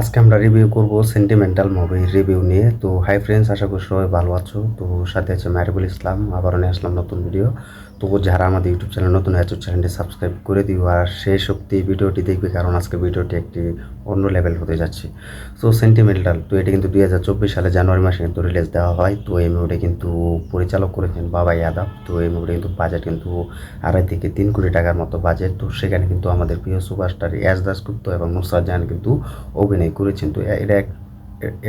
আজকে আমরা রিভিউ করব সেন্টিমেন্টাল মুভির রিভিউ নিয়ে। তো হাই ফ্রেন্ডস আশা করি সবাই ভালো আছো। তো, সাথে আছে মারিবুল ইসলাম। আবারও নিয়ে আসলাম নতুন ভিডিও তো, যারা আমাদের ইউটিউব চ্যানেল নতুন আছে চ্যানেলটি সাবস্ক্রাইব করে দিও। আর সেই শক্তি ভিডিওটি দেখবে, কারণ আজকে ভিডিওটি একটি অন্য লেভেল হতে যাচ্ছে। তো সেন্টিমেন্টাল তো, এটা কিন্তু দুই হাজার চব্বিশ সালে জানুয়ারি মাসে কিন্তু রিলিজ দেওয়া হয়। তো, এই মুভিটা কিন্তু পরিচালক করেছেন বাবা ইয়াদব তো, এই মুভিটা কিন্তু বাজেট কিন্তু আড়াই থেকে তিন কোটি টাকার মতো বাজেট তো, সেখানে কিন্তু আমাদের প্রিয় সুপারস্টার ইয়াস দাসগুপ্ত এবং নুসরাত জাহান কিন্তু অভিনয় করেছেন। তো এটা এক,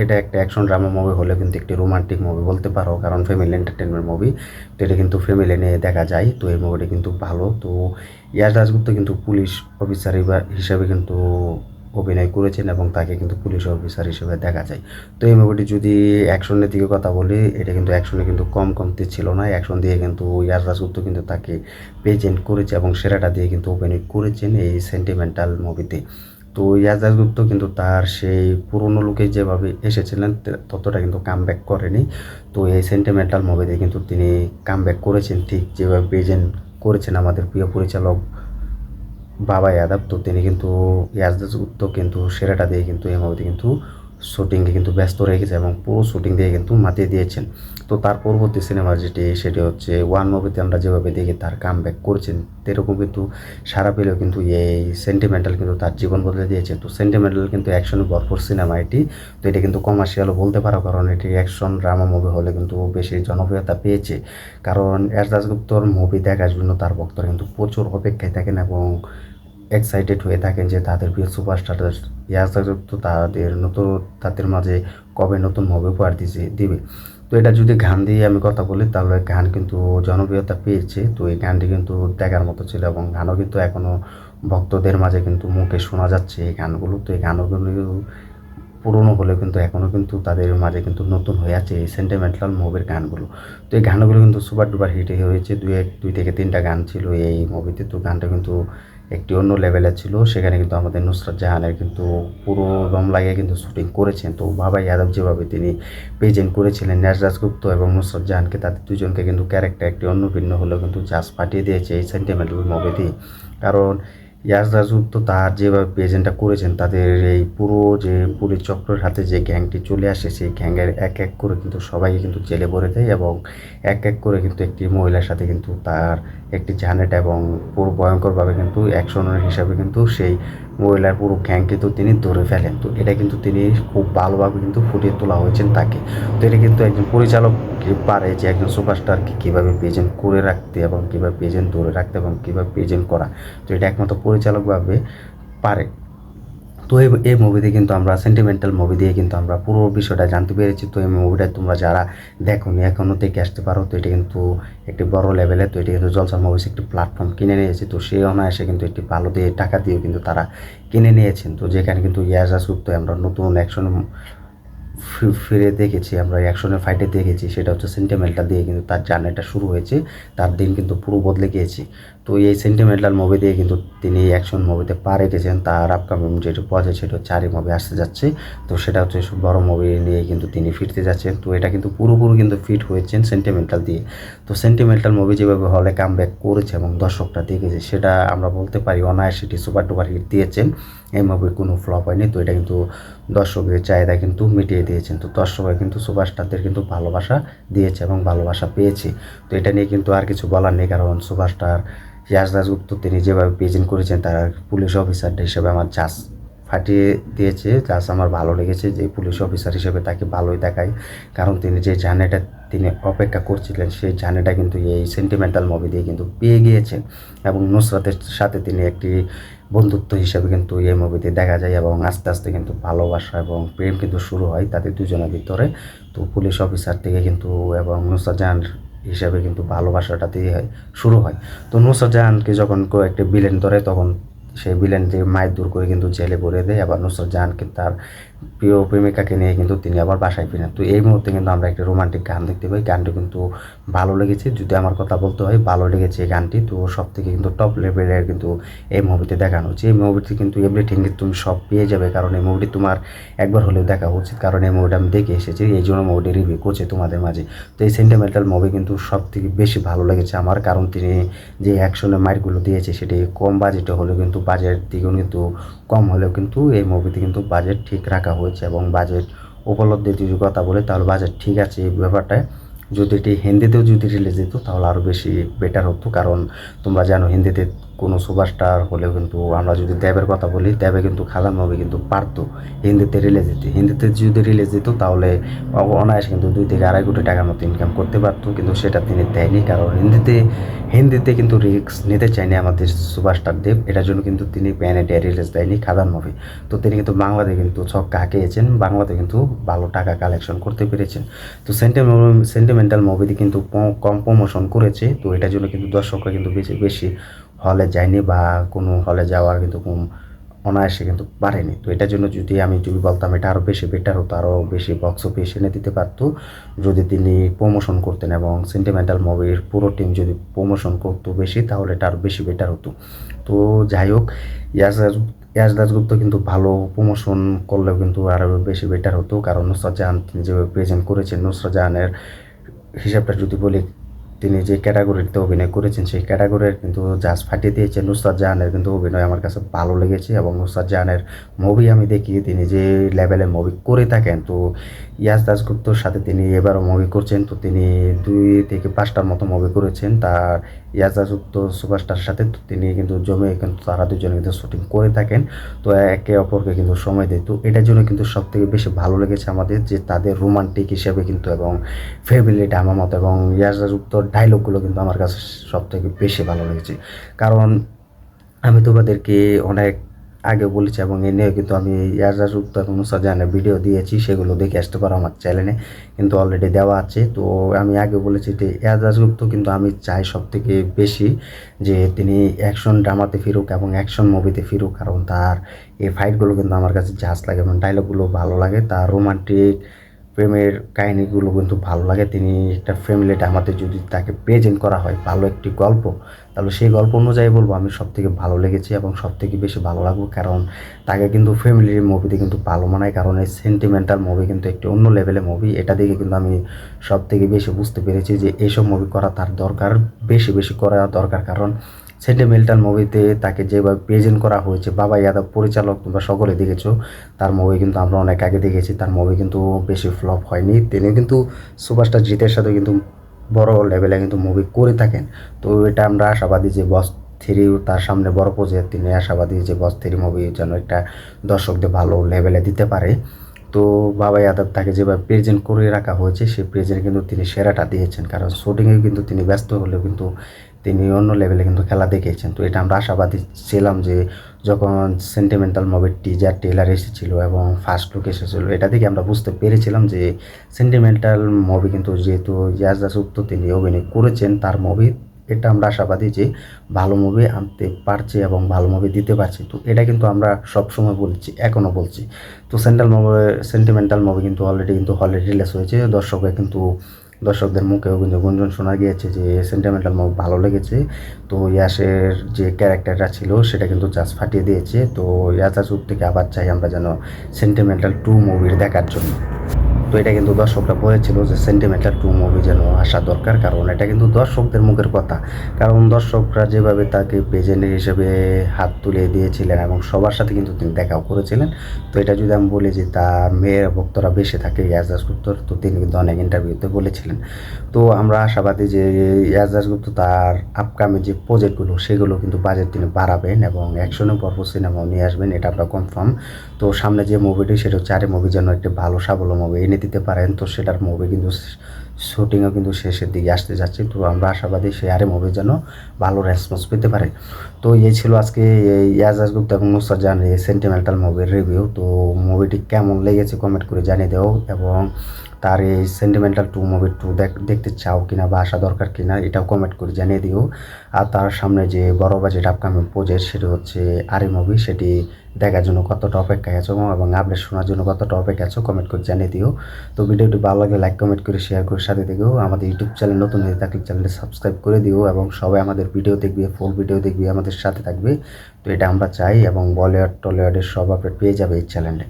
এটা একটা অ্যাকশন ড্রামা মুভি হলে কিন্তু একটি রোমান্টিক মুভি বলতে পারো, কারণ ফ্যামিলি এন্টারটেনমেন্ট মুভি তো এটা কিন্তু ফ্যামিলি নিয়ে দেখা যায়, তো এই মুভিটা কিন্তু ভালো। তো ইয়াস দাসগুপ্ত কিন্তু পুলিশ অফিসার হিসাবে কিন্তু অভিনয় করেছেন এবং তাকে কিন্তু পুলিশ অফিসার হিসেবে দেখা যায়। তো এই মুভিটি যদি অ্যাকশনের দিকে কথা বলি, এটা কিন্তু অ্যাকশনে কিন্তু কম কমতি ছিল না। অ্যাকশন দিয়ে কিন্তু ইয়াস দাসগুপ্ত কিন্তু তাকে প্রেজেন্ট করেছে এবং সেরাটা দিয়ে কিন্তু অভিনয় করেছেন এই সেন্টিমেন্টাল মুভিতে তো ইয়াজাজ গুপ্ত কিন্তু তার সেই পুরনো লোকে যেভাবে এসেছিলেন ততটা কিন্তু কাম ব্যাক করেনি। তো এই সেন্টিমেন্টাল মুভিতে কিন্তু তিনি কাম ব্যাক করেছেন ঠিক যেভাবে প্রেজেন্ট করেছেন আমাদের প্রিয় পরিচালক বাবা ইয়াদব। তো তিনি কিন্তু ইয়াজাজ গুপ্ত কিন্তু সেরাটা দিয়ে কিন্তু এই মুভিতে কিন্তু শুটিংয়ে কিন্তু ব্যস্ত রেখেছে এবং পুরো শুটিং দিয়ে কিন্তু মাতিয়ে দিয়েছেন। তো তার পরবর্তী সিনেমা যেটি, সেটি হচ্ছে ওয়ান মুভিতে আমরা যেভাবে দেখি তার কাম ব্যাক করছেন, সেরকম কিন্তু সারা পেলেও কিন্তু এই সেন্টিমেন্টাল কিন্তু তার জীবন বদলে দিয়েছে তো সেন্টিমেন্টাল কিন্তু অ্যাকশনে ভরপুর সিনেমা এটি। তো এটা কিন্তু কমার্শিয়ালও বলতে পারো, কারণ এটি অ্যাকশন ড্রামা মুভি হলে কিন্তু বেশি জনপ্রিয়তা পেয়েছে। কারণ এস দাসগুপ্তর মুভি দেখার জন্য তার ভক্তরা কিন্তু প্রচুর অপেক্ষায় থাকেন এবং এক্সাইটেড হয়ে থাকেন যে তাদের প্রিয় সুপারস্টার তো তাদের নতুন, তাদের মাঝে কবে নতুন হবে উপহার দিছে, দিবে। তো এটা যদি গান দিয়ে আমি কথা বলি, তাহলে গান কিন্তু জনপ্রিয়তা পেয়েছে। তো এই গানটি কিন্তু দেখার মতো ছিল এবং গানও কিন্তু এখনও ভক্তদের মাঝে কিন্তু মুখে শোনা যাচ্ছে এই গানগুলো। তো এই গানগুলো পুরনো হলেও কিন্তু এখনও কিন্তু তাদের মাঝে কিন্তু নতুন হয়ে আছে এই সেন্টিমেন্টাল মুভির গানগুলো। তো এই গানগুলো কিন্তু সুপার ডুপার হিট হয়েছে। দুই এক, দুই থেকে তিনটা গান ছিল এই মুভিতে তো গানটা কিন্তু একটি অন্য লেভেলের ছিল। সেখানে কিন্তু আমাদের নুসরাত জাহানের কিন্তু পুরো দম লাগিয়ে কিন্তু শুটিং করেছেন। তো বাবা ইয়াদব যেভাবে তিনি প্রেজেন্ট করেছিলেন ন্যাসরাজ গুপ্ত এবং নুসরাত জাহানকে, তাদের দুজনকে কিন্তু ক্যারেক্টার একটি অন্য ভিন্ন হলেও কিন্তু জাজ পাঠিয়ে দিয়েছে এই সেন্টিমেন্টাল মুভিতে কারণ ইয়াস তো তার যেভাবে প্রেজেন্টটা করেছেন, তাদের এই পুরো যে পুলিশ চক্রের হাতে যে গ্যাংটি চলে আসে, সেই গ্যাংয়ের এক এক করে কিন্তু সবাইকে কিন্তু জেলে ভরে দেয় এবং এক এক করে কিন্তু একটি মহিলার সাথে কিন্তু তার একটি জানেট এবং পুরো ভয়ঙ্করভাবে কিন্তু অ্যাকশনের হিসাবে কিন্তু সেই মহিলার পুরো গ্যাং কিন্তু তিনি ধরে ফেলেন। তো এটা কিন্তু তিনি খুব ভালোভাবে কিন্তু ফুটিয়ে তোলা হয়েছেন তাকে। তো এটা কিন্তু একজন পরিচালক পারে যে একজন সুপারস্টারকে কীভাবে প্রেজেন্ট করে রাখতে এবং কীভাবে প্রেজেন্ট ধরে রাখতে এবং কীভাবে প্রেজেন্ট করা। তো এটা একমাত্র পরিচালকভাবে পারে। তো এই এই মুভিতে কিন্তু আমরা সেন্টিমেন্টাল মুভি দিয়ে কিন্তু আমরা পুরো বিষয়টা জানতে পেরেছি। তো এই মুভিটা তোমরা যারা দেখো নি এখনও দেখে আসতে পারো। তো এটা কিন্তু একটি বড় লেভেলে তো এটা কিন্তু জলসা মুভিস একটি প্ল্যাটফর্ম কিনে নিয়েছে। তো সেই অনায়াসে কিন্তু একটি ভালো দিয়ে টাকা দিয়েও কিন্তু তারা কিনে নিয়েছেন। তো যেখানে কিন্তু ইয়াজাস গুপ্ত আমরা নতুন অ্যাকশন ফিরে দেখেছি, আমরা অ্যাকশনের ফাইটে দেখেছি, সেটা হচ্ছে সেন্টিমেন্টাল দিয়ে কিন্তু তার জার্নিটা শুরু হয়েছে, তার দিন কিন্তু পুরো বদলে গিয়েছে। তো এই সেন্টিমেন্টাল মুভি দিয়ে কিন্তু তিনি অ্যাকশন মুভিতে পা রেখেছেন, তার আপকামিং যেটা যায় সেটা হচ্ছে আরই মুভি আসতে যাচ্ছে। তো সেটা হচ্ছে বড় মুভি নিয়ে কিন্তু তিনি ফিরতে যাচ্ছেন। তো এটা কিন্তু পুরোপুরি কিন্তু ফিট হয়েছেন সেন্টিমেন্টাল দিয়ে। তো সেন্টিমেন্টাল মুভি যেভাবে হলে কাম ব্যাক করেছে এবং দর্শকরা দেখেছে, সেটা আমরা বলতে পারি অনায়াসিটি সুপার টুপার হিট দিয়েছেন। এই মুভির কোনো ফ্লপ হয়নি। তো এটা কিন্তু দর্শকের চাহিদা কিন্তু মিটিয়ে দিয়েছেন। তো দর্শকরা কিন্তু সুপারস্টারদের কিন্তু ভালোবাসা দিয়েছে এবং ভালোবাসা পেয়েছে। তো এটা নিয়ে কিন্তু আর কিছু বলার নেই, কারণ সুপারস্টার ইয়াস দাসগুপ্ত তিনি যেভাবে প্রেজেন্ট করেছেন, তার পুলিশ অফিসার হিসেবে আমার চাষ ফাটিয়ে দিয়েছে চাষ আমার ভালো লেগেছে যে পুলিশ অফিসার হিসেবে তাকে ভালোই দেখায়। কারণ তিনি যে জার্নিটা তিনি অপেক্ষা করছিলেন সেই জার্নিটা কিন্তু এই সেন্টিমেন্টাল মুভি দিয়ে কিন্তু পেয়ে গিয়েছেন এবং নুসরাতের সাথে তিনি একটি বন্ধুত্ব হিসেবে কিন্তু এই মুভিতে দেখা যায় এবং আস্তে আস্তে কিন্তু ভালোবাসা এবং প্রেম কিন্তু শুরু হয় তাদের দুজনের ভিতরে। তো পুলিশ অফিসার থেকে কিন্তু এবং নুসরাত জাহান হিসাবে কিন্তু ভালোবাসাটা দিয়ে হয়, শুরু হয়। তো নুসরাত জাহানকে যখন একটা বিলেন ধরে তখন সেই ভিলেনটি মায়ের দূর করে কিন্তু জেলে ভরে দেয়, আবার নুসরত জাহানকে তার প্রিয় প্রেমিকাকে নিয়ে কিন্তু তিনি আবার বাসায় ফিরেন। তো এই মুহূর্তে কিন্তু আমরা একটি রোমান্টিক গান দেখতে পাই। গানটি কিন্তু ভালো লেগেছে। যদি আমার কথা বলতে হয়, ভালো লেগেছে এই গানটি। তো সব থেকে কিন্তু টপ লেভেলের কিন্তু এই মুভিতে দেখানো হচ্ছে। এই মুভিতে কিন্তু এভরিথিং তুমি সব পেয়ে যাবে। কারণ এই মুভিটি তোমার একবার হলেও দেখা উচিত। কারণ এই মুভিটা আমি দেখে এসেছি, এই জন্য মুভিটি রিভিউ করছে তোমাদের মাঝে। তো এই সেন্টিমেন্টাল মুভি কিন্তু সব থেকে বেশি ভালো লেগেছে আমার। কারণ তিনি যে অ্যাকশনের মাইটগুলো দিয়েছে, সেটি কম বাজেটে হলেও কিন্তু বাজেট দিকেও কিন্তু কম হলেও কিন্তু এই মুভিতে কিন্তু বাজেট ঠিক রাখা হয়েছে এবং বাজেট উপলব্ধি যদি কথা বলে, তাহলে বাজেট ঠিক আছে এই ব্যাপারটায়। যদি এটি হিন্দিতেও যদি রিলিজ দিত, তাহলে আরও বেশি বেটার হতো। কারণ তোমরা জানো, হিন্দিতে কোনো সুপারস্টার হলেও কিন্তু আমরা যদি দেবের কথা বলি, দেবে কিন্তু খাদান মুভি কিন্তু পারতো। হিন্দিতে রিলিজ দিতে। হিন্দিতে যদি রিলিজ দিত, তাহলে অনায়াসে কিন্তু দুই থেকে আড়াই কোটি টাকার মতো ইনকাম করতে পারতো, কিন্তু সেটা তিনি দেয়নি। কারণ হিন্দিতে হিন্দিতে কিন্তু রিস্ক নিতে চায়নি আমাদের সুপারস্টার দেব। এটার জন্য কিন্তু তিনি প্যান ইন্ডিয়া রিলিজ দেয়নি খাদান মুভি তো তিনি কিন্তু বাংলাতে কিন্তু ছক্কা হাঁকিয়েছেন। বাংলাতে কিন্তু ভালো টাকা কালেকশন করতে পেরেছেন। তো সেন্টিমেন্টাল মুভিতে কিন্তু কম প্রমোশন করেছে। তো এটার জন্য কিন্তু দর্শকরা কিন্তু বেশি বেশি হলে যায়নি বা কোনো হলে যাওয়ার কিন্তু কোন অনায়াসে কিন্তু পারেনি। তো এটার জন্য যদি আমি যদি বলতাম এটা আরও বেশি বেটার হতো আরও বেশি বক্স অফিস এনে দিতে পারতো। যদি তিনি প্রমোশন করতেন এবং সেন্টিমেন্টাল মুভির পুরো টিম যদি প্রমোশন করতো বেশি, তাহলে এটা আরও বেশি বেটার হতো। তো যাই হোক, ইয়াস ইয়াস দাসগুপ্ত কিন্তু ভালো প্রমোশন করলেও কিন্তু আরও বেশি বেটার হতো। কারণ নুসরাত জাহান তিনি যেভাবে প্রেজেন্ট করেছেন, নুসরাত জাহানের হিসাবটা যদি বলি তিনি যে ক্যাটাগরিতে অভিনয় করেছেন, সেই ক্যাটাগরির কিন্তু জাজ ফাটিয়ে দিয়েছে নুসরাত জাহানের কিন্তু অভিনয় আমার কাছে ভালো লেগেছে এবং নুসরাত জাহানের মুভি আমি দেখি তিনি যে লেভেলে মুভি করে থাকেন, তো ইয়াস দাসগুপ্তর সাথে তিনি এবারও মুভি করছেন, তো তিনি দুই থেকে পাঁচটার মতো মুভি করেছেন। তার ইয়াস দাসগুপ্ত সুপারস্টার সাথে তো তিনি কিন্তু জমে কিন্তু তারা দুজনে কিন্তু শুটিং করে থাকেন, তো একে অপরকে কিন্তু সময় দেয়। তো এটার জন্য কিন্তু সব থেকে বেশি ভালো লেগেছে আমাদের যে তাদের রোমান্টিক হিসেবে কিন্তু এবং ফ্যামিলি ড্রামা মতো এবং ইয়াস দাসগুপ্তর ডায়লগগুলো কিন্তু আমার কাছে সব থেকে বেশি ভালো লেগেছে। কারণ আমি তোমাদেরকে অনেক আগে বলেছি এবং এ নিয়ে কিন্তু আমি ইয়াজাজুক্ত এবং নুসাজানের ভিডিও দিয়েছি, সেগুলো দেখে আসতে পারো আমার চ্যানেলে কিন্তু অলরেডি দেওয়া আছে। তো আমি আগে বলেছি যে ইয়াজাজুক্ত কিন্তু আমি চাই সব থেকে বেশি যে তিনি অ্যাকশন ড্রামাতে ফিরুক এবং অ্যাকশন মুভিতে ফিরুক। কারণ তার এই ফাইটগুলো কিন্তু আমার কাছে জাজ লাগে এবং ডায়লগগুলো ভালো লাগে। তার রোমান্টিক প্রেমের কাহিনিগুলো কিন্তু ভালো লাগে। তিনি একটা ফ্যামিলি আমাদের যদি তাকে প্রেজেন্ট করা হয় ভালো একটি গল্প, তাহলে সেই গল্প অনুযায়ী বলব আমি সব থেকে ভালো লেগেছে এবং সব থেকে বেশি ভালো লাগবো। কারণ তাকে কিন্তু ফ্যামিলির মুভিতে কিন্তু ভালো মানায়। কারণ এই সেন্টিমেন্টাল মুভি কিন্তু একটি অন্য লেভেলের মুভি এটা দেখে কিন্তু আমি সব থেকে বেশি বুঝতে পেরেছি যে এইসব মুভি করা তার দরকার, বেশি বেশি করা দরকার। কারণ সেন্টিমেন্টাল মুভিতে তাকে যেভাবে প্রেজেন্ট করা হয়েছে, বাবা ইয়াদব পরিচালক, তোমরা সকলে দেখেছ, তার মুভি কিন্তু আমরা অনেক আগে দেখেছি, তার মুভি কিন্তু বেশি ফ্লপ হয়নি। তিনি কিন্তু সুপারস্টার জিতের সাথে কিন্তু বড় লেভেলে কিন্তু মুভি করে থাকেন। তো এটা আমরা আশাবাদী যে বস থ্রি তার সামনে বড় প্রজেক্ট তিনি আশাবাদী যে বস থ্রি মুভি যেন একটা দর্শকদের ভালো লেভেলে দিতে পারে। তো বাবা ইয়াদব তাকে যেভাবে প্রেজেন্ট করে রাখা হয়েছে, সেই প্রেজেন্ট কিন্তু তিনি সেরাটা দিয়েছেন, কারণ শুটিংয়ে কিন্তু তিনি ব্যস্ত হলেও কিন্তু তিনি অন্য লেভেলে কিন্তু খেলা দেখিয়েছেন। তো এটা আমরা আশাবাদী ছিলাম যে যখন সেন্টিমেন্টাল মুভির টিজার টেলার এসেছিল এবং ফার্স্ট লুক এসেছিল, এটা থেকে আমরা বুঝতে পেরেছিলাম যে সেন্টিমেন্টাল মুভি কিন্তু যেহেতু ইয়াজাসুক্ত তিনি অভিনয় করেছেন, তার মুভি এটা আমরা আশাবাদী যে ভালো মুভি আনতে পারছে এবং ভালো মুভি দিতে পারছে। তো এটা কিন্তু আমরা সবসময় বলছি এখনও বলছি। তো সেন্ট্রাল মুভি সেন্টিমেন্টাল মুভি কিন্তু অলরেডি কিন্তু হলে রিলিজ হয়েছে। দর্শকরা কিন্তু দর্শকদের মুখেও কিন্তু গুঞ্জন শোনা গিয়েছে যে সেন্টিমেন্টাল মুভ ভালো লেগেছে। তো ইয়াসের যে ক্যারেক্টারটা ছিল সেটা কিন্তু চাষ ফাটিয়ে দিয়েছে। তো ইয়াসা যুগ থেকে আবার চাই আমরা যেন সেন্টিমেন্টাল টু মুভির দেখার জন্য। তো এটা কিন্তু দর্শকরা বলেছিল যে সেন্টিমেন্টাল টু মুভি যেন আসা দরকার, কারণ এটা কিন্তু দর্শকদের মুখের কথা। কারণ দর্শকরা যেভাবে তাকে প্রেজেন্ট হিসেবে হাত তুলে দিয়েছিলেন এবং সবার সাথে কিন্তু তিনি দেখাও করেছিলেন। তো এটা যদি আমি বলি যে তার মেয়ের ভক্তরা বেশি থাকে ইয়াজাজ গুপ্তর তো তিনি কিন্তু অনেক ইন্টারভিউতে বলেছিলেন। তো আমরা আশাবাদী যে ইয়াজাজ গুপ্ত তার আপকামিং যে প্রজেক্টগুলো সেগুলো কিন্তু বাজেট তিনি বাড়াবেন এবং অ্যাকশনের পরপর সিনেমাও নিয়ে আসবেন, এটা আমরা কনফার্ম তো সামনে যে মুভিটি সেটা হচ্ছে আরে মুভি যেন একটি ভালো সাবল মুভি এনে দিতে পারেন তো সেটার মুভি কিন্তু শুটিংও কিন্তু শেষের দিকে আসতে যাচ্ছে। তো আমরা আশাবাদী সেই আরে মুভি যেন ভালো রেসপন্স পেতে পারে। তো এই ছিল আজকে ইয়াজাজ গুপ্তা এবং নুসরাত জাহান এই সেন্টিমেন্টাল মুভির রিভিউ তো মুভিটি কেমন লেগেছে কমেন্ট করে জানিয়ে দেও এবং তার এই সেন্টিমেন্টাল টু মুভি টু দেখতে চাও কিনা বা আসা দরকার কিনা এটাও কমেন্ট করে জানিয়ে দিও। আর তার সামনে যে বড় বাজেট আপকামিং প্রজেক্ট সেটি হচ্ছে আরে মুভি সেটি দেখার জন্য কতটা অপেক্ষায় আছো এবং আপডেট শোনার জন্য কতটা অপেক্ষা আছো কমেন্ট করে জানিয়ে দিও। তো ভিডিওটি ভালো লাগে লাইক কমেন্ট করে শেয়ার করে সাথে থেকেও আমাদের ইউটিউব চ্যানেল, নতুন হয়ে থাকলে চ্যানেলটি সাবস্ক্রাইব করে দিও এবং সবাই আমাদের ভিডিও দেখবে ফুল ভিডিও দেখবে, আমাদের সাথে থাকবে। তো এটা আমরা চাই এবং বলিউড টলিউডের সব আপডেট পেয়ে যাবে এই চ্যানেলে